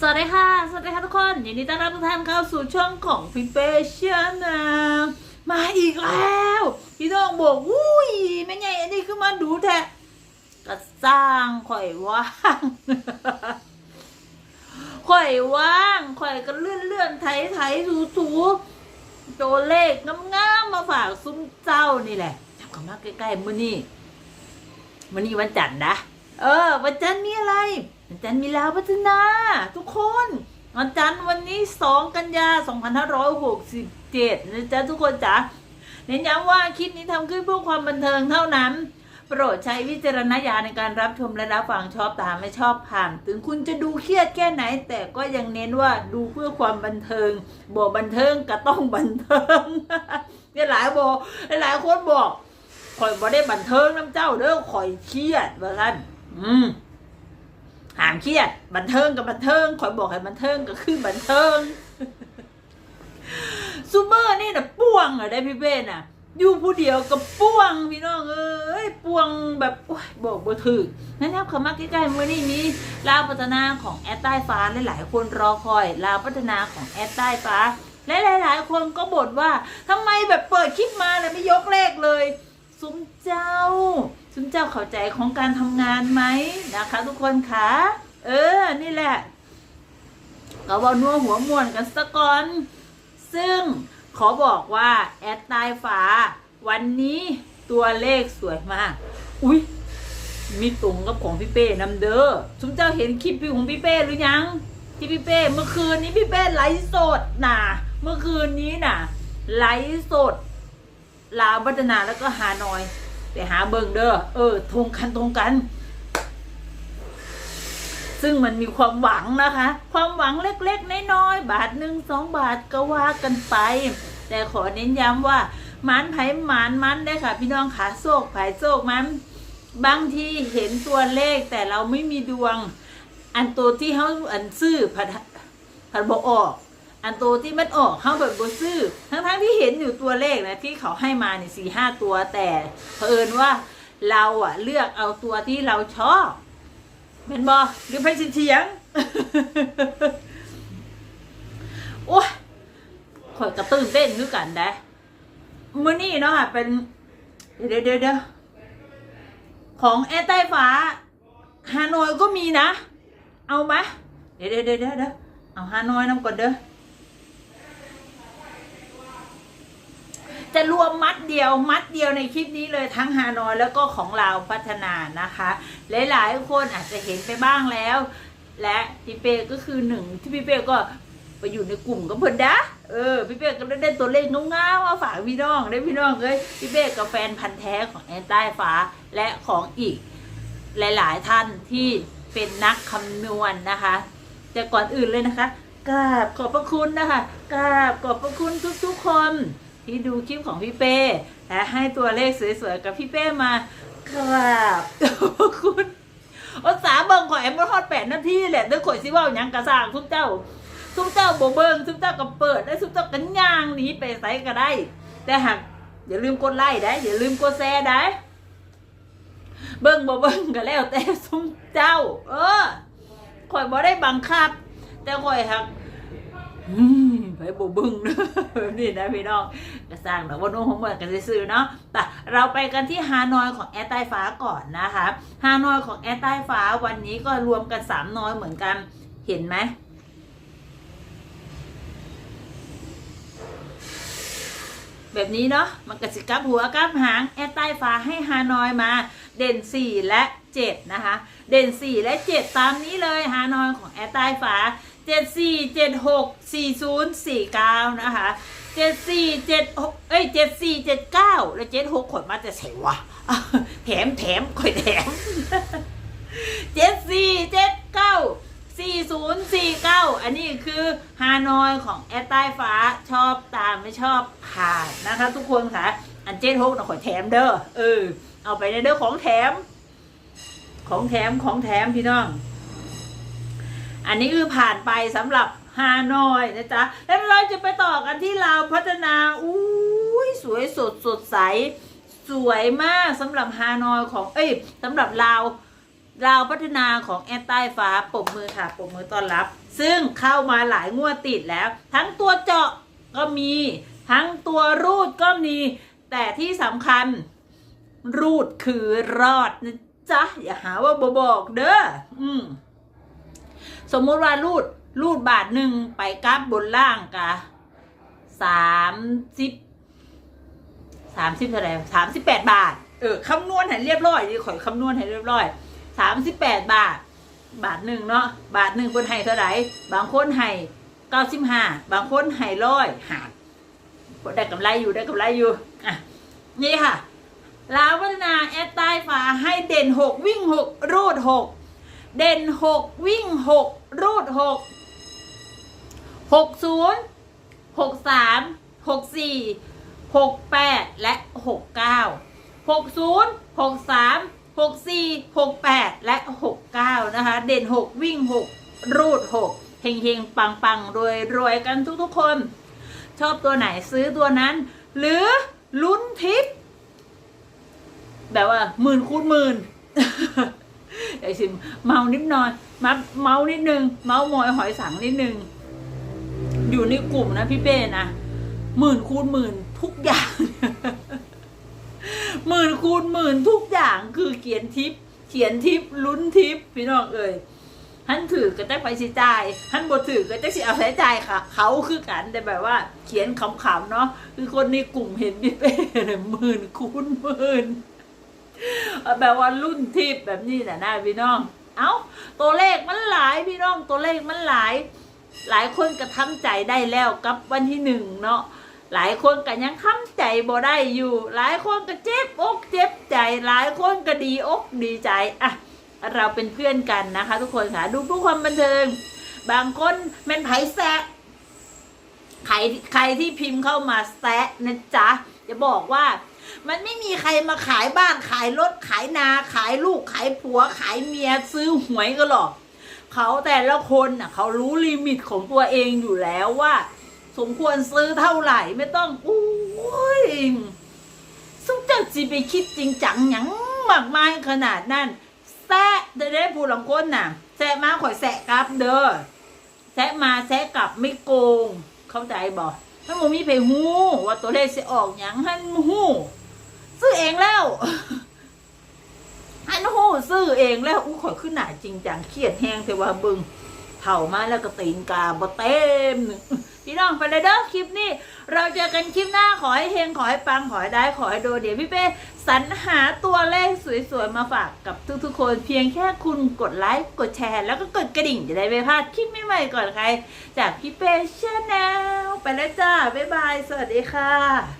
สวัสดีค่ะ สวัสดีค่ะทุกคนยินดีต้อนรับทุกท่านเข้าสู่ช่องของพี่เปเชียนะมาอีกแล้ว พี่น้องบอกอุ้ยไม่ไงอันนี้คือมาดูแท้ก็สร้างข่อยว่างข่อยว่างข่อยก็เลื่อนเลื่อนไถไถถูถูตัวเลขงามๆมาฝากซุ้มเจ้านี่แหละทำกันมาใกล้ๆมื้อนี้มื้อนี้วันจันทร์นะ เออ วันจันทร์มีอะไร วันจันทร์มีลาวพัฒนา ทุกคนวันจันทร์วันนี้สองกันยา 2567 นะจ๊ะทุกคนจ๋าเน้นย้ำว่าคลิปนี้ทำขึ้นเพื่อความบันเทิงเท่านั้น โปรดใช้วิจารณญาณในการรับชมและรับฟังชอบตามไม่ชอบผ่าน ถึงคุณจะดูเครียดแค่ไหน แต่ก็ยังเน้นว่าดูเพื่อความบันเทิงบอกบันเทิงก็ต้องบันเทิงเนี่ยหลายบอกหลายคนบอกข่อยบ่ได้บันเทิงน้ำเจ้าเด้อข่อยเครียดว่าซั่นอืมามเครียด บันเทิงกับบันเทิงข่อยบอกให้บันเทิงก็คือบันเทิงซูเมอร์นี่นะป่วงอะได้พี่เป้น่ะ อยู่ผู้เดียวกับป่วงพี่น้องเอ้ยป่วงแบบโอ้ยบอกบ่ถึกนั่นครับเขามาใกล้ๆมื่อนี้มีลาวพัฒนาของแอดใต้ฟ้าหลายๆคนรอคอยลาวพัฒนาของแอดใต้ฟ้าและหลาย ๆ คนก็บ่นว่าทำไมแบบเปิดคลิปมาแล้วไม่ยกเลขเลย ซุ้มเจ้า ซุ้มเจ้าเข้าใจของการทำงานไหมนะคะ ทุกคนคะเออ นี่แหละก็เว่านัวหัวมวนกันสักก่อน ซึ่งขอบอกว่าแอดใต้ฟ้าวันนี้ตัวเลขสวยมาก อุ๊ยมีตรงกับของพี่เป้นำเด้อทุกเจ้าเห็นคลิปของพี่เป้หรือยัง ที่พี่เป้เมื่อคืนนี้พี่เป้ไลฟ์สดน่ะ เมื่อคืนนี้น่ะ ไลฟ์สด ลาวพัฒนาแล้วก็หาหน่อย ไปหาเบิงเด้อเออทงกันตรงกัน ซึ่งมันมีความหวังนะคะ ความหวังเล็กๆน้อยๆบาทหนึ่งสองบาทก็ว่ากันไป แต่ขอเน้นย้ำว่ามันไผ่มันมันได้ค่ะ พี่น้องขาโซกไผ่โซกมันบางทีเห็นตัวเลขแต่เราไม่มีดวง อันตัวที่เขาอันซื้อผัดผัดบออก อันตัวที่มันออกเขาแบบบซื้อ ทั้งๆที่เห็นอยู่ตัวเลขนะที่เขาให้มาเนี่ยสี่ห้าตัวแต่เผอิญว่าเราอะเลือกเอาตัวที่เราชอบเป็นบอหรือไปสิเถียงโอ้ยข่อยกระตื้นเต้นคือกันได้มื่อนี้เนาะค่ะเป็น เดี๋ยวเดี๋ยวเดี๋ยวของแอร์ใต้ฟ้าฮานอยก็มีนะ เอาไหมเดี๋ยวเดี๋ยวเดี๋ยวเดี๋ยวเอาฮานอยน้ำก่อนเด้อ จะรวมมัดเดียวมัดเดียวในคลิปนี้เลยทั้งฮานอยแล้วก็ของเราพัฒนานะคะ หลายๆคนอาจจะเห็นไปบ้างแล้ว และพี่เป้ก็คือหนึ่งที่พี่เป้ก็ไปอยู่ในกลุ่มกับเพิ่นดะเออ พี่เป้ก็ได้ตัวเลขงงๆมาฝากพี่น้องได้พี่น้องเลยพี่เป้กับแฟนพันธ์แท้ของแอนใต้ฟ้าและของอีก หลายๆท่านที่เป็นนักคำนวณนะคะ แต่ก่อนอื่นเลยนะคะกราบขอบพระคุณนะคะกราบขอบพระคุณทุกๆคน ที่ดูคลิปของพี่เป้ และให้ตัวเลขสวยๆกับพี่เป้มากราบขอบคุณภาษาเบิ่งข่อยแอมบ่ทอดแปดนาทีแหละเด้อข่อยสิว้าหยังกระสร้างทุกเจ้าทุกเจ้าโบเบิ่งทุกเจ้าก็เปิดได้ทุกเจ้าก็ย่างหนีไปไสก็ได้ แต่หากอย่าลืมกดไลค์ได้ อย่าลืมกดแชร์ได้ เบิ่งบ่เบิ่งก็แล้วแต่ซุมเจ้า เออข่อยบ่ได้บังคับ แต่ข่อยหัก ไปบ่เบิ่งเด้อแบบนี้นะพี่น้องก็สร้างดอกว่าโน้ของเมืองกันซื่อเนาะแต่เราไปกันที่ฮานอยของแอร์ใต้ฟ้าก่อนนะคะฮานอยของแอร์ใต้ฟ้าวันนี้ก็รวมกันสามนอยเหมือนกันเห็นไหมแบบนี้เนาะมันกระสิกับหัวกับหางแอดใต้ฟ้าให้ฮานอยมา เด่น 4 และ 7 นะคะ เด่น 4 และ 7 ตามนี้เลยฮานอยของแอดใต้ฟ้า 7 4 7 6 4 0 4 9นย์สี่เก้านะคะ7 4 7 6เจ็ดหกเอ้ย7 4 7 9และ7 6ขดมาจะใส่วะแถมแถมข่อยแถมเจ็ดสี่เจ็ดเก้าสี่ศูนย์สี่เก้าอันนี้คือฮานอยของแอดใต้ฟ้าชอบตามไม่ชอบผ่านนะคะ ทุกคนค่ะ อันเจ็ดหกนะขอยแถมเด้อเออเอาไปในเด้อของแถม ของแถมของแถมพี่น้อง อันนี้คือผ่านไปสำหรับฮานอยนะจ๊ะ แล้วเราจะไปต่อกันที่ลาวพัฒนาอุ้ยสวยสดสดใส สวยมากสำหรับฮานอยของเอ้ยสำหรับลาวเราวพัฒนาของแอดใต้ฟ้าปรบมือค่ะปรบมือต้อนรับ ซึ่งเข้ามาหลายงวดติดแล้ว ทั้งตัวเจาะก็มี ทั้งตัวรูดก็มี แต่ที่สำคัญรูดคือรอดนะจ๊ะ อย่าหาว่าบบอกเด้ออืม สมมติว่ารูดรูดบาทหนึ่งไปกราฟบนล่างกะสามสิบสามสิบเท่าไหร่สามสิบแปดบาท เออคำนวณให้เรียบร้อยดีขอคำนวณให้เรียบร้อยสามสิบแปดบาท บาทหนึ่งเนาะบาทหนึ่งคนให้เท่าไหร่บางคนให้เก้าสิบห้าบางคนให้ร้อยหาได้กำไรอยู่ได้กำไรอยู่อะนี่ค่ะลาวพัฒนาแอดใต้ฟ้าให้เด่นหกวิ่งหกรูดหก เด่นหกวิ่งหกรูดหกหกศูนย์หกสามหกสี่หกแปดและหกเก้าหกศูนย์หกสามหกสี่หกแปดและหกเก้านะคะ เด่นหกวิ่งหกรูดหกเฮงเฮงปังปังรวยรวยกันทุกทุกๆคน ชอบตัวไหนซื้อตัวนั้น หรือลุ้นทิป แบบว่าหมื่นคูณหมื่น ไอ้สิมเมานิดหน่อยมาเมานิดนึง เมามอยหอยสังนิดนึง อยู่ในกลุ่มนะพี่เป้นะหมื่นคูณหมื่นทุกอย่างหมื่นคูณหมื่นทุกอย่างคือเขียนทิป เขียนทิปลุ้นทิปพี่น้องเอ่ยท่านถือก็ได้ไปสิจ่ายท่านบ่ถือก็ได้สิเอาใช้จ่ายค่ะ เขาคือกันแต่แบบว่า เขียนขำๆเนาะคือคนในกลุ่มเห็นพี่เป้เลยหมื่นคูณหมื่น แบบว่ารุ่นทิพย์แบบนี้นะนะพี่น้อง เอ้าตัวเลขมันหลายพี่น้องตัวเลขมันหลาย หลายคนก็ทำใจได้แล้วกับวันที่หนึ่งเนาะหลายคนก็ยังทำใจบ่ได้อยู่ หลายคนก็เจ็บอกเจ็บใจ หลายคนก็ดีอกดีใจอะเราเป็นเพื่อนกันนะคะ ทุกคนค่ะดูผู้ความบันเทิง บางคนแม่นไผแซะใครใครที่พิมพ์เข้ามาแซะนะจ๊ะจะบอกว่า มันไม่มีใครมาขายบ้านขายรถขายนาขายลูกขายผัวขายเมียซื้อหวยก็หรอกเขาแต่ละคนน่ะเขารู้ลิมิตของตัวเองอยู่แล้วว่า สมควรซื้อเท่าไหร่ไม่ต้องอุ้ยสุดจะจีไปคิดจริงจังหยังมากมายขนาดนั้นแซะได้ได้ผู้หลังคนน่ะแซะมาข่อยแซะกลับเด้อแซะมาแซะกลับไม่โกง เข้าใจบอก ถ้ามึงมีไปหูว่าตัวเลขจะออกหยังหันหูซื้อเองแล้วฮันหูซื้อเองแล้วอู้ขอยขึ้นหนาจริงจังเครียดแห้งเทว่าบึงเถ่ามาแล้วก็ตีนกาบ่เต็มนึง พี่น้องไปเลยเด้อคลิปนี้ เราเจอกันคลิปหน้าขอให้เฮงขอให้ปังขอให้ได้ขอให้โดนเดี๋ยวพี่เป้สรรหาตัวเลขสวยๆมาฝากกับทุกๆคน เพียงแค่คุณกดไลค์กดแชร์ แล้วก็กดกระดิ่งจะได้ไม่พลาดคลิปใหม่ๆก่อนใคร จากพี่เป้ชาแนลไปแล้วจ้าบ๊ายบาย สวัสดีค่ะ